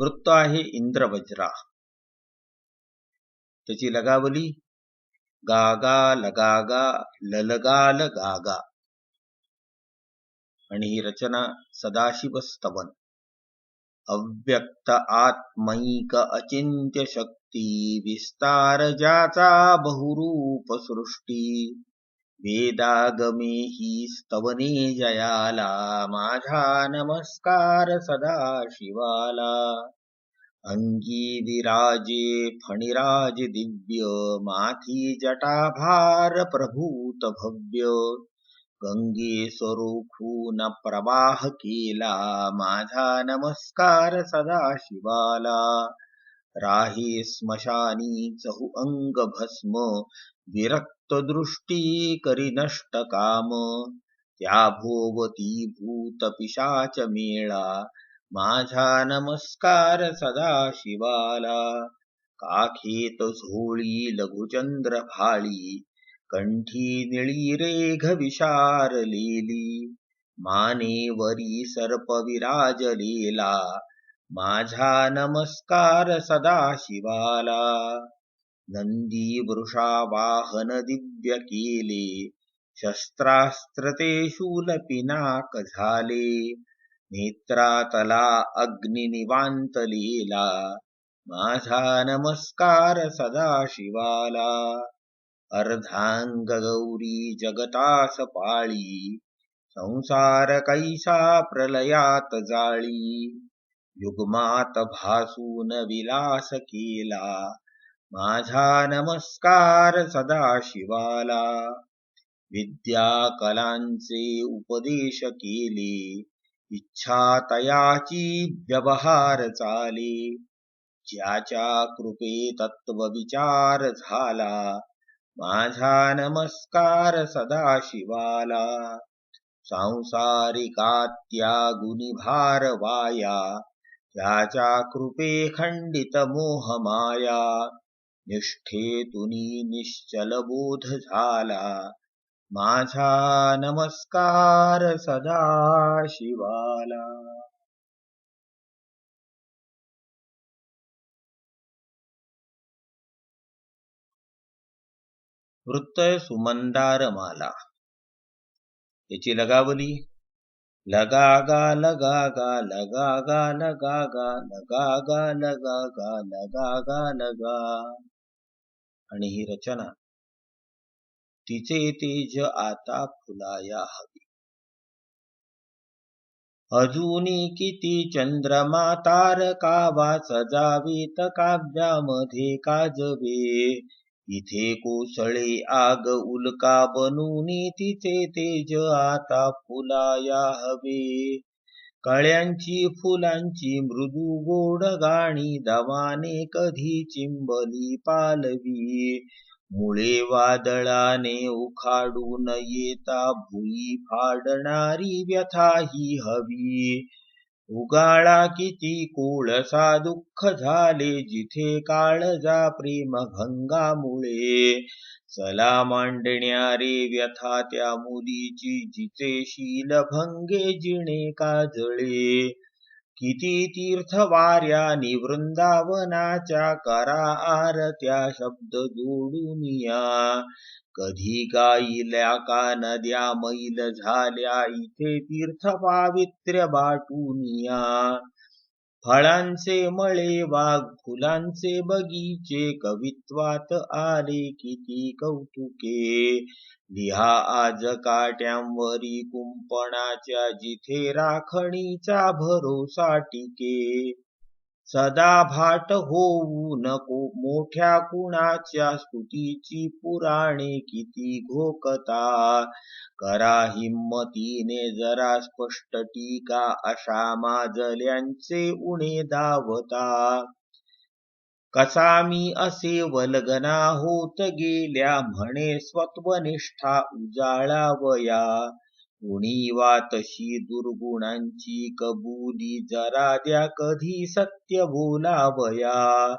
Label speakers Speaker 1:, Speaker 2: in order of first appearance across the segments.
Speaker 1: वृत्त आहे इंद्रवज्रा। त्याची लगावली गागा लगागा ललगाल गागा आणि ही रचना सदाशिव स्तवन। अव्यक्त आत्मैक अचिंत्य शक्ती विस्तार ज्याचा बहुरूप सृष्टी। वेदागमे ही स्तवने जयाला माझा नमस्कार सदा शिवाला. अंगी विराजे फणिराज दिव्य माथी जटाभार प्रभूत भव्य. गंगे स्वरूखून प्रवाह केला माझा नमस्कार सदा शिवाला. राही स्मशानी चहु अंग भस्म विरक्त दृष्टी करी नष्ट काम त्या भोवती भूत पिशाच मेळा माझा नमस्कार सदा शिवाला काखेत झोळी लघुचंद्र फाळी कंठी निळी रेघ विशारलेली। मानेवरी सर्प विराजलेला माझा नमस्कार सदा शिवाला नंदी वृषा वाहन केले शस्त्रास्त्र ते झाले नेत्रातला अग्निनिवान्तलीला माझा नमस्कार सदा शिवाला अर्धांग गौरी जगतास पाळी संसार कैसा प्रलयात जाळी युगमात भासून विलास केला माझा नमस्कार सदा शिवाला विद्या कलांचे उपदेश केले. इच्छा तयाची व्यवहार चाले. ज्याच्या कृपे तत्व विचार झाला. माझा नमस्कार सदा शिवाला सांसारिकात्या त्यागुनी वाया. त्याच्या कृपे खंडित मोह माया निष्ठेतुनी निश्चल बोध झाला माझा नमस्कार सदा शिवाला। वृत्त सुमंदार माला याची लगावली। लगागा लगागा लगागा लगागा लगागा लगागा लगागा। लगा आणि ही रचना. तिचे तेज आता फुलाया हवी. अजूनी किती चंद्रमा तारका वा सजावीत काव्यामध्ये काजवे. इथे कोसळे आग उल्का बनूनी तिचे तेज आता फुलाया हवे. कळ्यांची फुलांची मृदू गोड गाणी दवाने कधी चिंबली पालवी. मुळे वादळाने उखाडून येता भुई फाडणारी व्यथा ही हवी. उगाळा किती कोळसा दुःख झाले जिथे काळजा प्रेम भंगामुळे. चला मांडण्या रे व्यथा त्या मुलीची जिचे शील भंगे जिणे काजळे. किती तीर्थ निवृंदावनाच्या वृंदावनाच्या करा आरत्या शब्द जोडून या. कधी गाईल्या का नद्या मैल झाल्या इथे तीर्थ पावित्र्य बाटूनिया फळांचे मळे वाघ फुलांचे बगीचे कवित्वात आले किती कौतुके. लिहा आज काट्यांवरी कुंपणाच्या जिथे राखणीचा भरोसा टिके. सदा भाट होऊ नको मोठ्या कुणाच्या स्तुतीची पुराणे किती घोकता. करा हिम्मतीने जरा स्पष्ट टीका अशा माजल्यांचे उणे दावता कसा मी असे वल्गना होत गेल्या म्हणे स्वत्वनिष्ठा उजाळावया. उणीवा तशी दुर्गुणांची कबुली जरा द्या कधी सत्य बोलावया.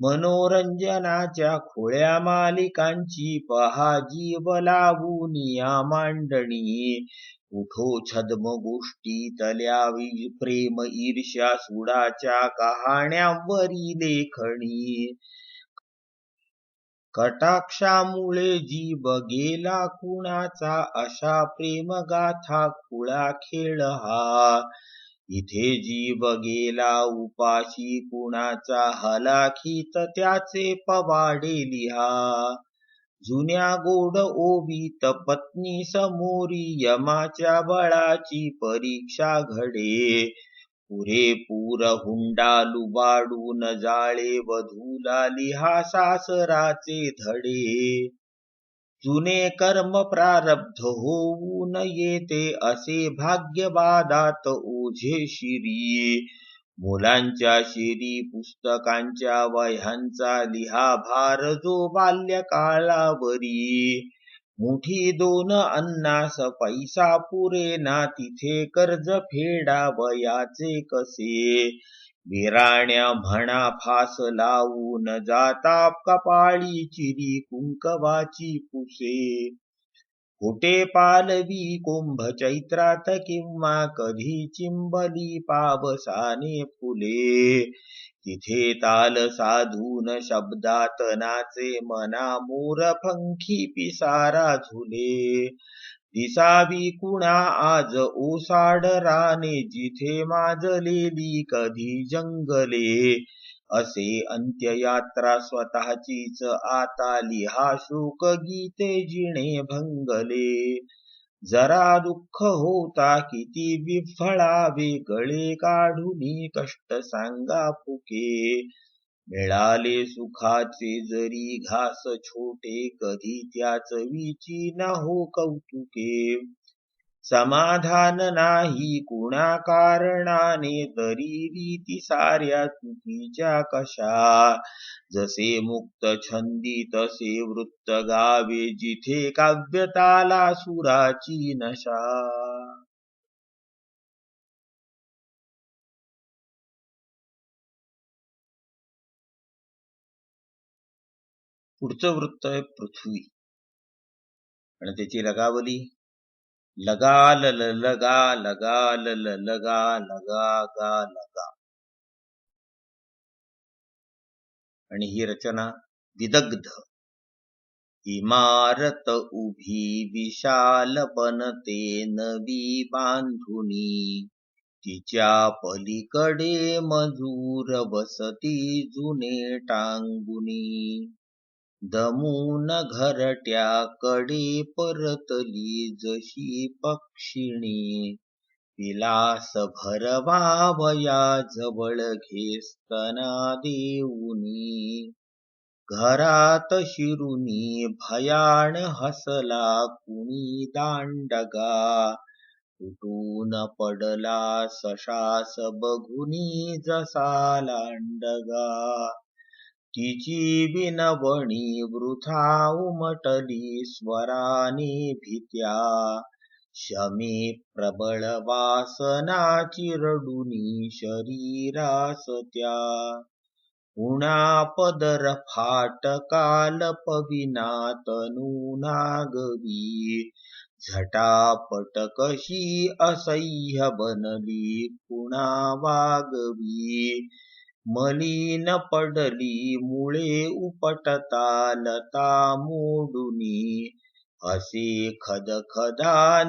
Speaker 1: मनोरंजनाच्या खोळ्या मालिकांची पहा जीव लावून या मांडणी. उठो छद्म गोष्टीतल्या प्रेम ईर्ष्या सुडाच्या कहाण्यांवरी लेखणी. कटाक्षामुळे जीव गेला कुणाचा? अशा प्रेमगाथा खुळा खेळ हा. इथे जीव गेला उपाशी कुणाचा? हलाखीत त्याचे पवाडे लिहा. जुन्या गोड ओबीत पत्नी समोरी यमाच्या बळाची परीक्षा घडे. पुरेपूर हुंडा लुबाडून जाळे वधूला लिहा सासराचे धडे. जुने कर्म प्रारब्ध होऊन येते असे भाग्यवादात ओझे शिरी मुलांच्या शिरी पुस्तकांच्या वह्यांचा लिहा भार जो बाल्यकाळावरी मुठी दोन अन्नास पैसा पुरे ना तिथे कर्ज फेडावयाचे कसे? विराण्या म्हणा फास लावून जाता कपाळी चिरी कुंकवाची पुसे. कुठे पालवी कुंभ चैत्रात किंवा कधी चिंबली पावसाने फुले. तिथे ताल साधून शब्दात नाचे मना मोर पंखी पिसारा झुले. दिसावी कुणा आज ओसाड राने जिथे माजलेली कधी जंगले. असे अंत्ययात्रा स्वतःचीच आता लिहा शोक गीते जिणे भंगले. जरा दुःख होता किती विफळावे गळे काढून कष्ट सांगा फुके. मिळाले सुखाचे जरी घास छोटे कधी त्याच विची न हो कौतुके. समाधान नाही कुणा कारणाने तरी रीती साऱ्या चुकीच्या कशा. जसे मुक्त छंदी तसे वृत्त गावे जिथे काव्यताला सुराची नशा. पुढचं वृत्त आहे पृथ्वी. आणि त्याची लगावली लगा ल लगा लगा ल लगा लगा गा लगा. आणि ही रचना विदग्ध. इमारत उभी विशाल बनते नवी बांधुनी. तिच्या पलीकडे मजूर बसती जुने टांगुनी. दमून घरट्याकडे परतली जशी पक्षिणी. विलास भरवावया जवळ घेस्तना देऊनी. घरात शिरुनी भयाण हसला कुणी दांडगा. उठून पडला सशास बघुनी जसा लांडगा. तिची विनवणी वृथा उमटली स्वरानी भीत्या. शमी प्रबळ वासना चिरडुनी शरीरास त्या. उणा पदर फाटकाल पविना तनुनागवी झटापट कशी असह्य बनली पुणा वागवी. मलिन पडली मुळे उपटता लता मोडुनी असे खदखदा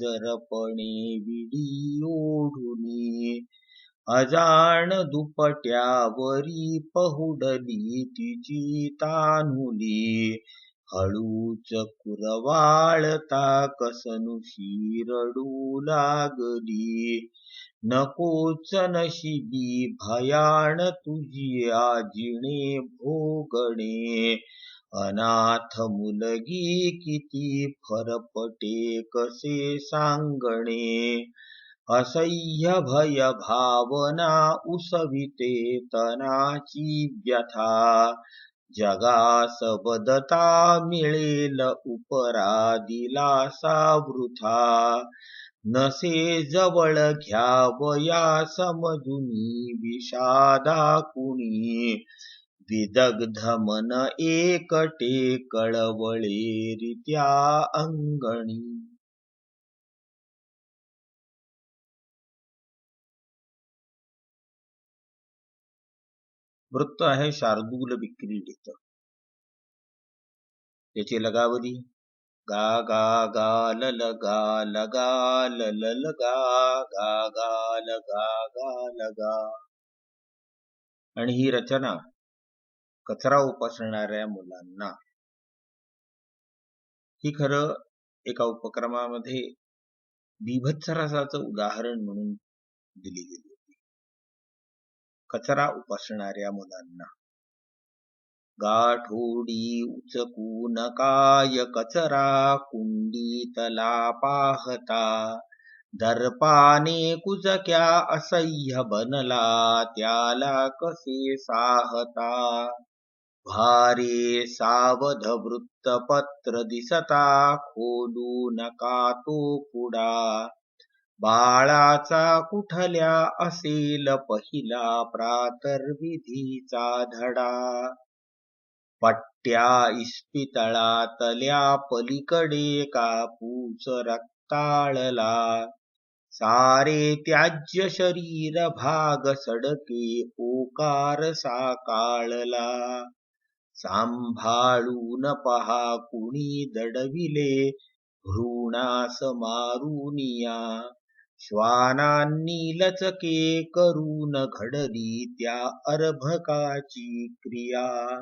Speaker 1: जरपणे विडी ओढुनी अजाण दुपट्यावरी पहुडली तिची तानुली हळूच कुरवाळता कसनुशी रडू लागली नकोच नशिबी भयाण तुझी आजिणे भोगणे. अनाथ मुलगी किती फरपटे कसे सांगणे. असह्य भय भावना उसविते तनाची व्यथा. जगास बदता मिळेल उपरा दिलासा वृथा. नसे जवळ घ्यावया समजुनी विषादा कुणी. विदग्ध मन एकटे कळवळे रित्या अंगणी. वृत्त आहे शार्दूल विक्री त्याची लगावधी गा गा गा ल ल गा ल गा ल ल ल गा गा गा ल गा गा ल गा. आणि ही रचना कचरा उपासणाऱ्या मुलांना. ही खरं एका उपक्रमामध्ये बिभत्सराचं उदाहरण म्हणून दिली गेली होती. कचरा उपासणाऱ्या मुलांना. गाठोडी उचकून काय कचरा कुंडीतला पाहता दर्पाने कुजक्या असह्य बनला त्याला कसे साहता भारे सावध वृत्तपत्र दिसता खोलू नका तो पुडा बाळाचा कुठल्या असेल पहिला प्रातर्विधीचा धडा पट्ट्या इस्पितळातल्या पलीकडे कापूस रक्ताळला. सारे त्याज्य शरीर भाग सडके ओकार साकाळला. सांभाळून पहा कुणी दडविले भ्रूणास मारुनिया श्वानांनी लचके करून घडली त्या अर्भकाची क्रिया.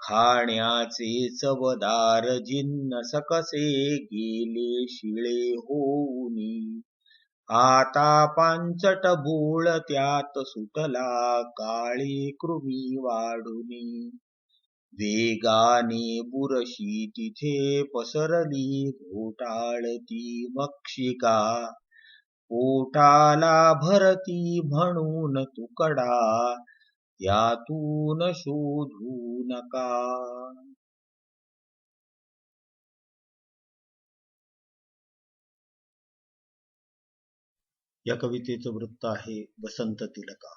Speaker 1: खाण्याचे चवदार जिन्न सकसे गेले शिळे होऊनी. आता पांचट बोळ त्यात सुटला काळी कृमी वाढुनी. वेगाने बुरशी तिथे पसरली घोटाळती मक्षिका. पोटाला भरती म्हणून तुकडा यातून शोधू नका. या कवितेचं वृत्त आहे वसंत तिलका.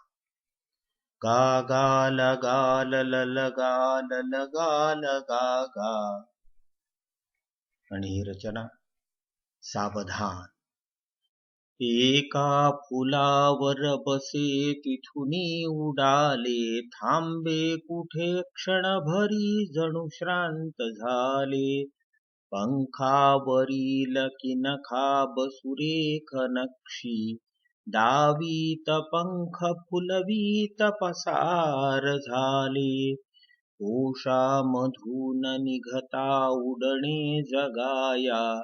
Speaker 1: गा गा ल गा ल ल ल गा ल ल गा ल गा गा. आणि ही रचना सावधान. एका फुलावर बसे तिथुनी उडाले. थांबे कुठे? क्षणभरी जणू श्रांत झाले. पंखावरील किनखा बसुरेख नक्षी. दावीत पंख फुलवीत पसार झाले. कोशामधून निघता उडणे जगाया.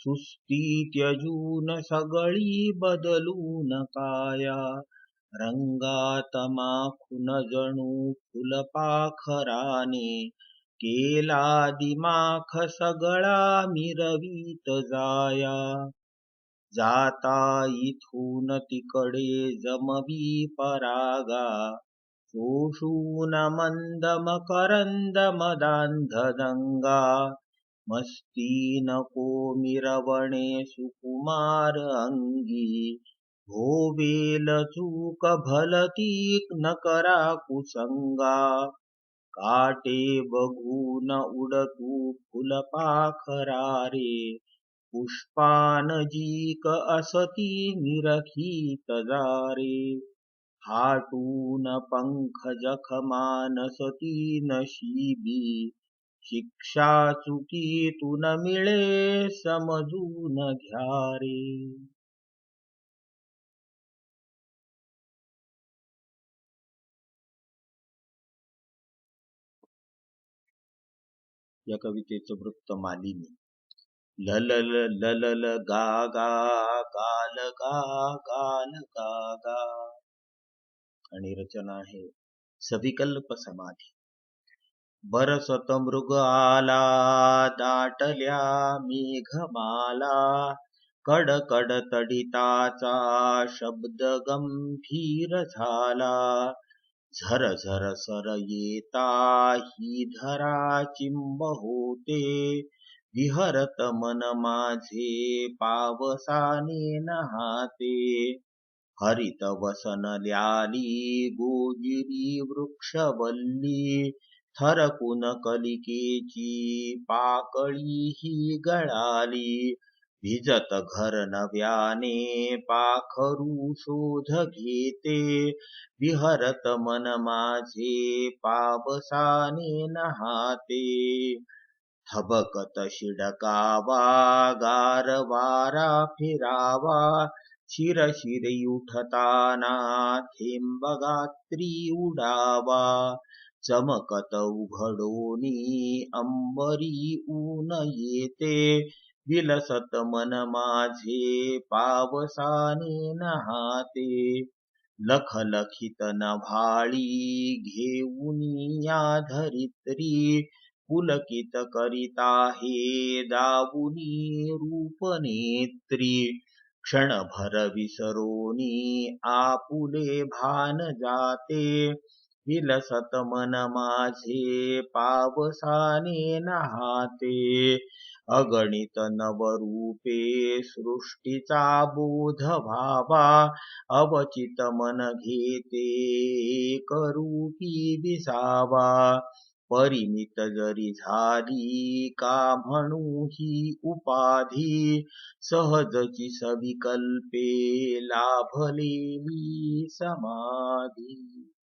Speaker 1: सुस्ती त्यजून सगळी बदलून काया. रंगात माखून जणू फुलपाखराने केला दिमाख सगळा मिरवीत जाया. जाता इथून तिकडे जमवी परागा. शोषून मंद मकरंद मदांध दंगा मस्ती नको मिरवणे सुकुमार अंगी. भोवेल चूक भलती न करा कुसंगा. काटे बघून उडतू फुलपाखरारे पुष्पानजीक असती निरखीत तजारे हाटून पंख जखमानसती नशिबी. शिक्षा चुकीतून मिळे समजून घ्या रे. या कवितेचं वृत्त मालिनी. ललल ललल गा गा गाल गा गाल गा गा. आणि रचना आहे सविकल्प समाधी. बरसत मृग आला दाटल्या मेघमाला. कड कड तडिताचा शब्द गंभीर झाला. झर झर सर येता ही धरा चिंब होते. विहरत मन माझे पावसाने नहाते. हरित वसन ल्याली गोजिरी वृक्षवल्ली थरकून कलिकेची पाकळी ही गळाली. भिजत घर नव्याने पाखरू शोध घेते. विहरत मन माझे पावसाने नहाते. थबकत शिडकावा गार वारा फिरावा शिरशिरी उठताना थेंब गात्री उडावा. चमकत उघडोनी अंबरी ऊन येते विलसत मन माझे पावसाने नहाते. लखलखित नभाळी घेऊन या धरित्री पुलकित करीता हे दावुनी रूपनेत्री. क्षणभर विसरोनी आपुले भान जाते विलसत मन माझे पावसाने नहाते. अगणित नवरूपे सृष्टीचा बोध भावा अवचित मन घेते करूपी विसावा परिमित जरी झाली का म्हणू ही उपाधी सहजची सविकल्पे लाभलेली समाधी.